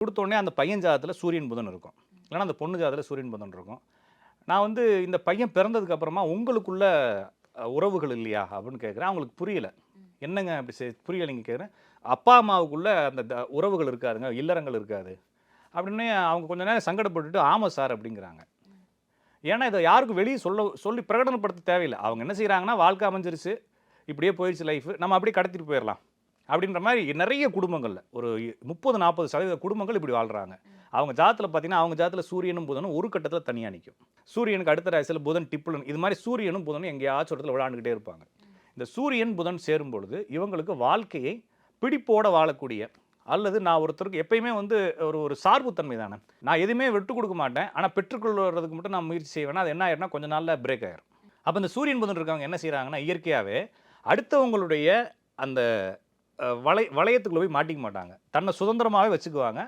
கொடுத்தோடனே அந்த பையன் ஜாதத்தில் சூரியன் புதன் இருக்கும். இல்லைன்னா அந்த பொண்ணு ஜாதத்தில் சூரியன் புதன் இருக்கும். நான் வந்து இந்த பையன் பிறந்ததுக்கு அப்புறமா உங்களுக்குள்ள உறவுகள் இல்லையா அப்படின்னு கேட்குறேன் அவங்களுக்கு புரியல. என்னங்க அப்படி செய் புரியலைங்க நீங்கள் கேட்குறேன் அப்பா அம்மாவுக்குள்ள அந்த த- உறவுகள் இருக்காதுங்க இல்லறங்கள் இருக்காது. அப்படின்னு அவங்க கொஞ்ச நேரம் சங்கடப்பட்டுட்டு ஆமாம் சார் அப்படிங்கிறாங்க. ஏன்னா இதை யாருக்கும் வெளியே சொல்ல சொல்லி பிரகடனப்படுத்த தேவையில்லை. அவங்க என்ன செய்கிறாங்கன்னா வாழ்க்கை அமைஞ்சிருச்சு. இப்படியே போயிடுச்சு லைஃப் நம்ம அப்படியே கடத்திட்டு போயிடலாம் அப்படின்ற மாதிரி நிறைய குடும்பங்களில் ஒரு முப்பது நாற்பது சதவீத குடும்பங்கள் இப்படி வாழ்கிறாங்க அவங்க ஜாத்தில் பார்த்தீங்கன்னா அவங்க ஜாத்தில் சூரியனும் புதனும் ஒரு கட்டத்தில் தனியாக நிற்கும் சூரியனுக்கு அடுத்த ராசியில் புதன் டிப்புலன் இது மாதிரி சூரியனும் புதனும் எங்கேயாச்சும் இடத்துல விளையாண்டுக்கிட்டே இருப்பாங்க. இந்த சூரியன் புதன் சேரும் பொழுது இவங்களுக்கு வாழ்க்கையை பிடிப்போட வாழக்கூடிய அல்லது நான் ஒருத்தருக்கு எப்பயுமே வந்து ஒரு ஒரு சார்புத்தன்மை தானே. நான் எதுவுமே விட்டு கொடுக்க மாட்டேன். ஆனால் பெற்றுக்கொள்வதுக்கு மட்டும் நான் முயற்சி செய்வேன்னா அது என்ன ஆயிடும்னா கொஞ்ச நாளில் பிரேக் ஆயிரும். அப்போ இந்த சூரியன் புதன் இருக்கவங்க என்ன செய்கிறாங்கன்னா இயற்கையாகவே அடுத்தவங்களுடைய அந்த வலை வளையத்துக்குள்ளே போய் மாட்டிக்க மாட்டாங்க. தன்னை சுதந்திரமாகவே வச்சுக்குவாங்க.